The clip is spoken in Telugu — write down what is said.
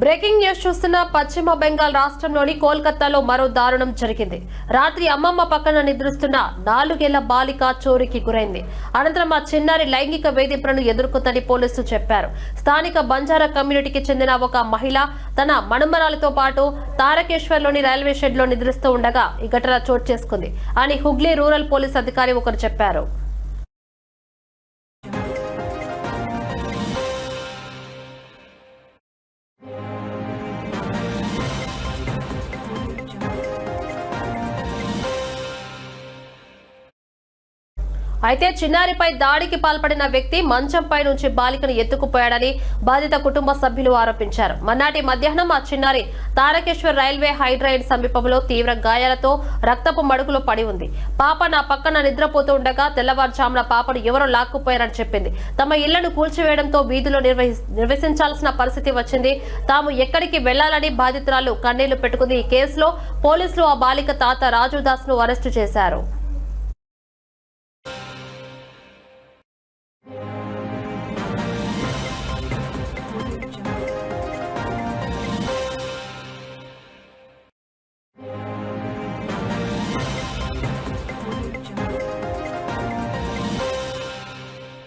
బ్రేకింగ్ న్యూస్ చూస్తున్న పశ్చిమ బెంగాల్ రాష్ట్రంలోని కోల్కతాలో మరో దారుణం జరిగింది. రాత్రి అమ్మమ్మ పక్కన నిద్రిస్తున్న నాలుగేళ్ళ బాలిక చోరీకి గురైంది. అనంతరం ఆ చిన్నారి లైంగిక వేధింపులను ఎదుర్కొందని పోలీసులు చెప్పారు. స్థానిక బంజారా కమ్యూనిటీకి చెందిన ఒక మహిళ తన మనుమరాలతో పాటు తారకేశ్వర్లోని రైల్వే షెడ్లో నిద్రిస్తూ ఉండగా ఈ ఘటన చోటు చేసుకుంది అని హుగ్లీ రూరల్ పోలీస్ అధికారి ఒకరు చెప్పారు. అయితే చిన్నారిపై దాడికి పాల్పడిన వ్యక్తి మంచంపై నుంచి బాలికను ఎత్తుకుపోయాడని బాధిత కుటుంబ సభ్యులు ఆరోపించారు. మన్నాటి మధ్యాహ్నం ఆ చిన్నారి తారకేశ్వర్ రైల్వే హైడ్రైన్ సమీపంలో తీవ్ర గాయాలతో రక్తపు మడుగులో పడి ఉంది. పాప నా పక్కన నిద్రపోతూ ఉండగా తెల్లవారుజామున పాపను ఎవరో లాక్కుపోయారని చెప్పింది. తమ ఇళ్ళను కూల్చివేయడంతో వీధిలో నిర్వహి నిర్వహించాల్సిన పరిస్థితి వచ్చింది. తాము ఎక్కడికి వెళ్ళాలని బాధితురాలు కన్నీళ్ళు పెట్టుకుంది. ఈ కేసులో పోలీసులు ఆ బాలిక తాత రాజుదాస్ను అరెస్టు చేశారు.